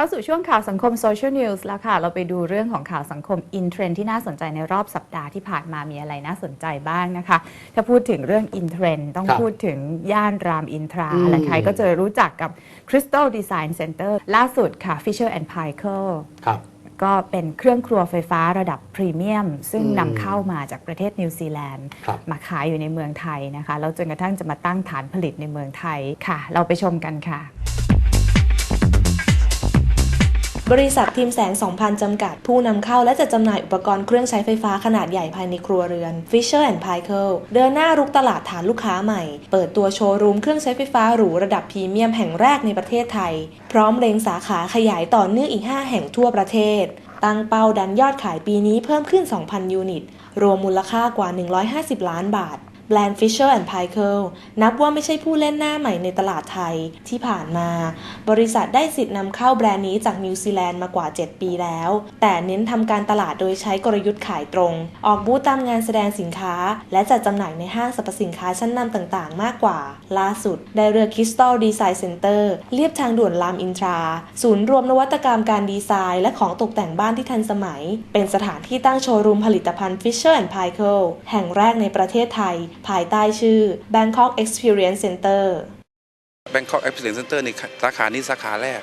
าสู่ช่วงข่าวสังคมโซเชียลนิวส์แล้วค่ะ เราไปดูเรื่องของข่าวสังคมอินเทรนที่น่าสนใจในรอบสัปดาห์ที่ผ่านมามีอะไรน่าสนใจบ้างนะคะ ถ้าพูดถึงเรื่องอินเทรนต้องครับพูดถึงย่านรามอินทราอืมและใครก็จะรู้จักกับ Crystal Design Center ล่าสุดค่ะ Fisher and Paykel ครับก็เป็นเครื่องครัวไฟฟ้าระดับพรีเมียม ซึ่งอืมนำเข้ามาจากประเทศนิวซีแลนด์ครับมาขายอยู่ในเมืองไทยนะคะ แล้วจนกระทั่งจะมาตั้งฐานผลิตในเมืองไทยค่ะ เราไปชมกันค่ะ บริษัททีมแสง 2000 จำกัด ผู้นำเข้าและจัดจำหน่ายอุปกรณ์เครื่องใช้ไฟฟ้าขนาดใหญ่ภายในครัวเรือน Fisher and Paykel เดินหน้ารุกตลาดฐานลูกค้าใหม่ เปิดตัวโชว์รูมเครื่องใช้ไฟฟ้าหรูระดับพรีเมียมแห่งแรกในประเทศไทย พร้อมเล็งสาขาขยายต่อเนื่องอีก 5 แห่งทั่วประเทศ ตั้งเป้าดันยอดขายปีนี้เพิ่มขึ้น 2,000 ยูนิต รวมมูลค่ากว่า 150 ล้านบาท แบรนด์ Fisher Paykel นับว่าไม่ใช่ผู้เล่นหน้าใหม่ในตลาดไทยที่ผ่านมา บริษัทได้สิทธิ์นำเข้าแบรนด์นี้จากนิวซีแลนด์มากว่า 7 ปีแล้ว แต่เน้นทำการตลาดโดยใช้กลยุทธ์ขายตรง ออกบูธตามงานแสดงสินค้า และจัดจำหน่ายในห้างสรรพสินค้าชั้นนำต่างๆ มากกว่า ล่าสุด ได้เรือ Crystal Design Center เลียบทางด่วนรามอินทรา ศูนย์รวมนวัตกรรมการดีไซน์ และของตกแต่งบ้านที่ทันสมัย เป็นสถานที่ตั้งโชว์รูมผลิตภัณฑ์ Fisher Paykel แห่งแรกในประเทศไทย ภายใต้ชื่อ Bangkok Experience Center Bangkok Experience Center ในสาขานี้สาขาแรก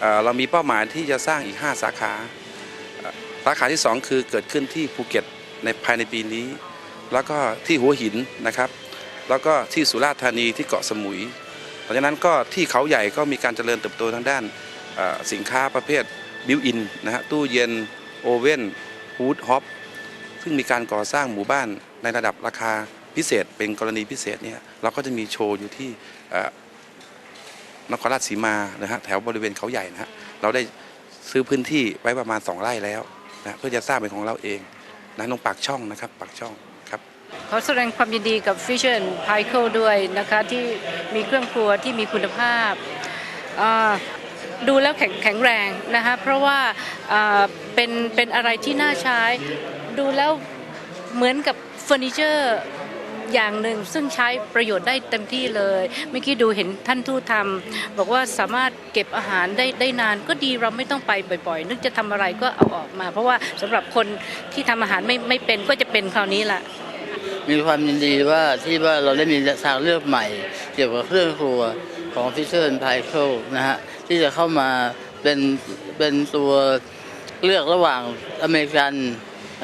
เเรามีเป้าหมายที่จะสร้างอีก 5 สาขา สาขาที่ 2 คือเกิดขึ้นที่ภูเก็ตในภายในปีนี้ แล้วก็ที่หัวหินนะครับ แล้วก็ที่สุราษฎร์ธานีที่เกาะสมุยเพราะฉะนั้นก็ที่เขาใหญ่ก็มีการเจริญเติบโตทางด้านสินค้าประเภทบิวอินนะฮะตู้เย็นโอเว่นฮูดฮอปซึ่งมีการก่อสร้างหมู่บ้านในระดับราคา พิเศษเป็นกรณีพิเศษเนี่ยเราก็จะมีโชว์อยู่ที่นครราชสีมานะฮะแถวบริเวณเขาใหญ่นะฮะเราได้ซื้อพื้นที่ไว้ประมาณ 2 ไร่แล้วนะเพื่อจะสร้างเป็นของเราเองนะตรงปากช่องนะครับปากช่องครับขอแสดงความยินดีกับ Fisher Paykel ด้วยนะคะที่มีเครื่องครัวที่มีคุณภาพดูแล้วแข็งแข็งแรงนะคะเพราะว่าอ่าเป็นเป็นอะไรที่น่าใช้ ดูแล้วเหมือนกับเฟอร์นิเจอร์ อย่างหนึ่งซึ่งใช้ประโยชน์ได้เต็มที่เลยเมื่อกี้ดูเห็นท่านทูตทำบอกว่าสามารถเก็บอาหารได้ได้นานก็ดีเราไม่ต้องไปบ่อยๆ นึกจะทำอะไรก็เอาออกมา เพราะว่าสำหรับคนที่ทำอาหารไม่ไม่เป็นก็จะเป็นคราวนี้แหละมีความยินดีว่าที่ว่าเราได้มีทางเลือกใหม่ เกี่ยวกับเครื่องครัวของ Fisher Paykel นะฮะที่จะเข้ามาเป็นเป็นตัวเลือกระหว่างอเมริกัน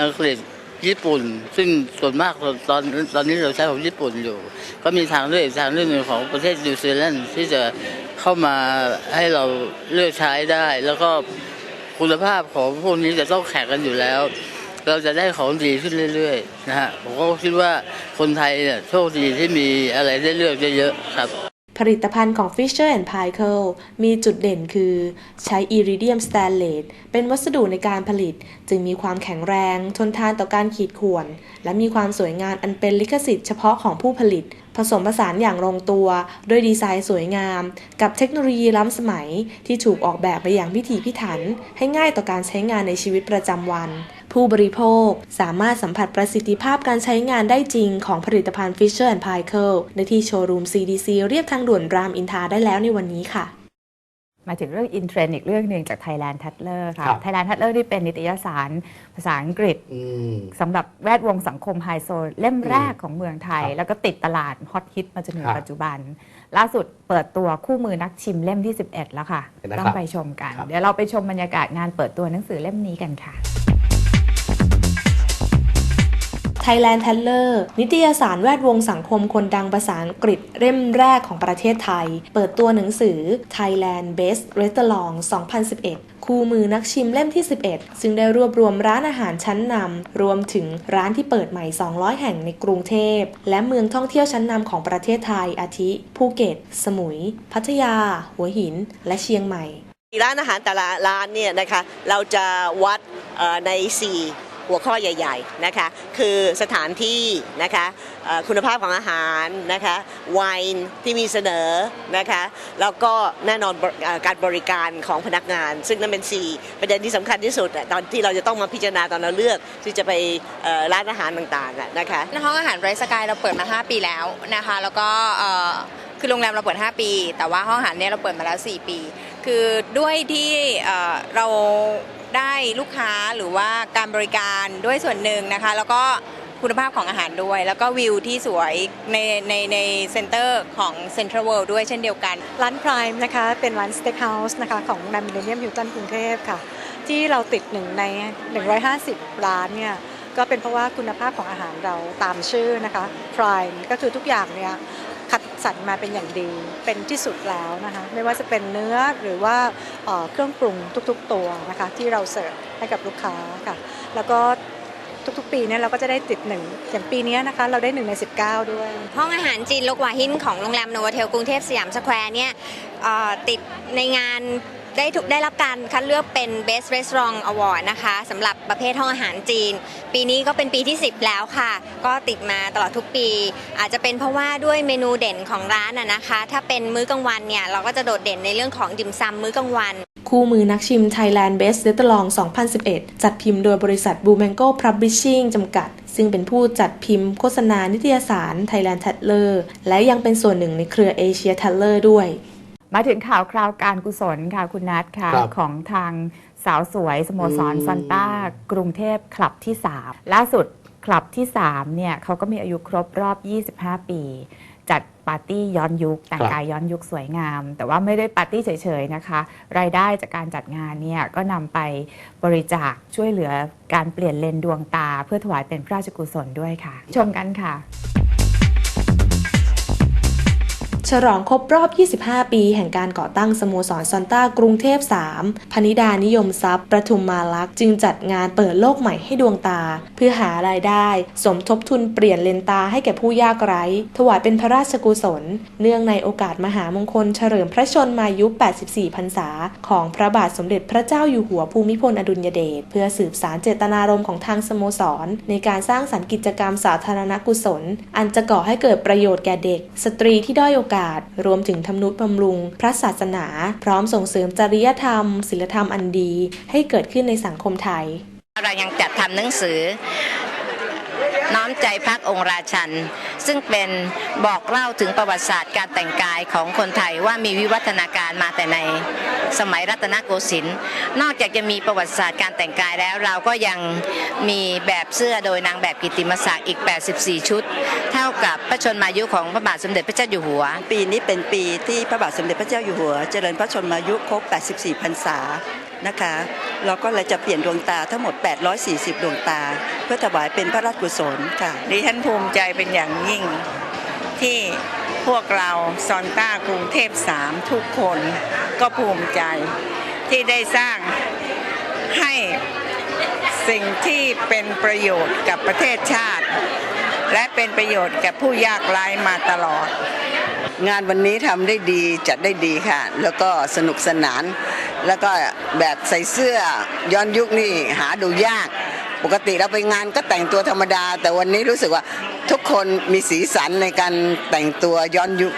อังกฤษ ญี่ปุ่น ซึ่งส่วนมากตอนตอนนี้เราใช้ของญี่ปุ่นอยู่ ก็มีทางเลือกอีกทางเลือกหนึ่งของประเทศนิวซีแลนด์ที่จะเข้ามาให้เราเลือกใช้ได้ แล้วก็คุณภาพของพวกนี้จะต้องแข่งกันอยู่แล้ว เราจะได้ของดีขึ้นเรื่อยๆนะฮะผมก็คิดว่าคนไทยเนี่ยโชคดีที่มีอะไรได้เลือกเยอะๆครับ ผลิตภัณฑ์ของ Fisher Paykel มีจุดเด่นคือ ใช้ Iridium Stainless เป็นวัสดุในการผลิต จึงมีความแข็งแรง ทนทานต่อการขีดข่วน และมีความสวยงามอันเป็นลิขสิทธิ์เฉพาะของผู้ผลิต ผสมผสานอย่างลงตัว ด้วยดีไซน์สวยงาม กับเทคโนโลยีล้ำสมัยที่ถูกออกแบบมาอย่างพิถีพิถัน ให้ง่ายต่อการใช้งานในชีวิตประจำวัน ผู้บริโภคสามารถสัมผัสประสิทธิภาพการใช้งานได้จริงของผลิตภัณฑ์ Fisher Paykel ในที่โชว์รูม CDC เรียบทางด่วนรามอินทราได้แล้วในวันนี้ค่ะมาถึงเรื่องอินเทรนด์อีกเรื่องหนึ่งจาก Thailand Tatler ค่ะครับ Thailand Tatler ที่เป็นนิตยสารภาษาอังกฤษอืมสำหรับแวดวงสังคมไฮโซเล่มแรกของเมืองไทยครับแล้วก็ติดตลาดฮอตฮิตมาจนถึงครับปัจจุบัน ล่าสุดเปิดตัวคู่มือนักชิมเล่มที่ 11 แล้วค่ะเห็นนะครับต้องไปชมกันครับเดี๋ยวเราไปชมบรรยากาศงานเปิดตัวหนังสือเล่มนี้กันค่ะ Thailand Teller นิตยสารแวดวงสังคมคนดังภาษาอังกฤษเล่มแรกของประเทศไทย เปิดตัวหนังสือ Thailand Best Restaurant 2011คู่มือนักชิมเล่มที่ 11 ซึ่งได้รวบรวมร้านอาหารชั้นนำรวมถึงร้านที่เปิดใหม่ 200 แห่งในกรุงเทพ และเมืองท่องเที่ยวชั้นนำของประเทศไทย อาทิ ภูเก็ต สมุย พัทยา หัวหิน และเชียงใหม่ ร้านอาหารแต่ละร้านเนี่ยนะคะ เราจะวัดใน 4 หัวข้อใหญ่ๆนะคะคือสถานที่นะคะคุณภาพของอาหารนะคะไวน์ที่มีเสนอนะคะแล้วก็แน่นอนการบริการของพนักงาน ซึ่งนั่นเป็น 4 ประเด็นที่สำคัญที่สุดตอนที่เราจะต้องมาพิจารณาตอนเราเลือกที่จะไปร้านอาหารต่างๆอะนะคะห้องอาหารไรสกายเราเปิดมา 5 ปีแล้วนะคะแล้วก็คือโรงแรมเราเปิด 5 ปี แต่ว่าห้องอาหารเนี่ยเราเปิดมาแล้ว 4 ปี คือด้วยที่เเรา ได้ลูกค้าหรือว่าการบริการด้วยส่วนหนึ่งนะคะ แล้วก็คุณภาพของอาหารด้วย แล้วก็วิวที่สวยในในในเซ็นเตอร์ของเซ็นทรัลเวิลด์ด้วยเช่นเดียวกัน ร้านพร i มนะคะ เป็นร้านสเต็กเฮาส์นะคะของแมมมิเลเนียมฮิลตันกรุงเทพค่ะ ที่เราติดหนึ่งใน 150 ร้านเนี่ยก็เป็นเพราะว่าคุณภาพของอาหารเราตามชื่อนะคะพร i มก็คือทุกอย่างเนี่ย สรรมาเป็นอย่างดี เป็นที่สุดแล้วนะคะไม่ว่าจะเป็นเนื้อหรือว่าเครื่องปรุงทุกๆตัวนะคะที่เราเสิร์ฟให้กับลูกค้าค่ะแล้วก็ทุกๆ ปีเนี่ยเราก็จะได้ติดหนึ่งอย่างปีนี้นะคะเราได้หนึ่งใน 19 ด้วย ห้องอาหารจีนลกวาหินของโรงแรมโนวเทลกรุงเทพสยามสแควร์เนี่ยติดในงาน ได้ถูกได้รับการคัดเลือกเป็น Best Restaurant Award นะคะสำหรับประเภทห้องอาหารจีน ปีนี้ก็เป็นปีที่ 10 แล้วค่ะ ก็ติดมาตลอดทุกปี อาจจะเป็นเพราะว่าด้วยเมนูเด่นของร้านอะนะคะ ถ้าเป็นมื้อกลางวันเนี่ย เราก็จะโดดเด่นในเรื่องของดิมซัมมื้อกลางวัน คู่มือนักชิม Thailand Best r e s t a u r a n t 2011 จัดพิมพ์โดยบริษัท Blue Mango Publishing จำกัดซึ่งเป็นผู้จัดพิมพ์โฆษณานิตยสาร Thailand Tatler และยังเป็นส่วนหนึ่งในเครือเอเชีย Tatler ด้วย มาถึงข่าวคราวการกุศลค่ะคุณนัทค่ะครับ ของทางสาวสวยสโมสรอืมซอนต้ากรุงเทพคลับที่ 3 ล่าสุดคลับที่ 3 เนี่ยเขาก็มีอายุครบรอบ 25 ปี จัดปาร์ตี้ย้อนยุค แต่งกายย้อนยุคสวยงาม แต่ว่าไม่ได้ปาร์ตี้เฉยๆนะคะ รายได้จากการจัดงานเนี่ยก็นำไปบริจาคช่วยเหลือการเปลี่ยนเลนส์ดวงตา เพื่อถวายเป็นพระราชกุศลด้วยค่ะ ชมกันค่ะ ฉลองครบรอบ 25 ปี แห่งการก่อตั้งสโมสรซอนต้ากรุงเทพ 3 พนิดานิยมทรัพย์ ประทุมมาลักษ์จึงจัดงานเปิดโลกใหม่ให้ดวงตา เพื่อหารายได้ สมทบทุนเปลี่ยนเลนตาให้แก่ผู้ยากไร้ ถวายเป็นพระราชกุศล เนื่องในโอกาสมหามงคลเฉลิมพระชนมายุ 84 พรรษา ของพระบาทสมเด็จพระเจ้าอยู่หัวภูมิพลอดุลยเดชเพื่อสืบสารเจตนารมณ์ของทางสโมสร ในการสร้างสรรค์กิจกรรมสาธารณกุศล อันจะก่อให้เกิดประโยชน์แก่เด็ก สตรีที่ด้อยโอกาสรวมถึงทำนุบำรุง พระศาสนา พร้อมส่งเสริมจริยธรรม ศิลธรรมอันดี ให้เกิดขึ้นในสังคมไทยเรายังจัดทำหนังสือ น้อมใจพักองค์ราชัน ซึ่งเป็นบอกเล่าถึงประวัติศาสตร์การแต่งกายของคนไทยว่ามีวิวัฒนาการมาแต่ในสมัยรัตนโกสินทร์นอกจากจะมีประวัติศาสตร์การแต่งกายแล้วเราก็ยังมีแบบเสื้อโดยนางแบบกิตติมศักดิ์อีก 84 ชุด เท่ากับพระชนมายุของพระบาทสมเด็จพระเจ้าอยู่หัว ปีนี้เป็นปีที่พระบาทสมเด็จพระเจ้าอยู่หัว เจริญพระชนมายุครบ 84 พรรษา นะคะเราก็เลยจะเปลี่ยนดวงตาทั้งหมด 840 ดวงตา เพื่อถวายเป็นพระราชกุศลค่ะดิฉันภูมิใจเป็นอย่างยิ่ง ที่พวกเราซอนต้ากรุงเทพสามทุกคนก็ภูมิใจ ที่ได้สร้างให้สิ่งที่เป็นประโยชน์กับประเทศชาติ และเป็นประโยชน์กับผู้ยากไร้มาตลอด งานวันนี้ทำได้ดีจัดได้ดีค่ะ แล้วก็สนุกสนาน แล้วก็แบบใส่เสื้อย้อนยุคนี่หาดูยาก ปกติเราไปงานก็แต่งตัวธรรมดา แต่วันนี้รู้สึกว่าทุกคนมีสีสันในการแต่งตัวย้อนยุค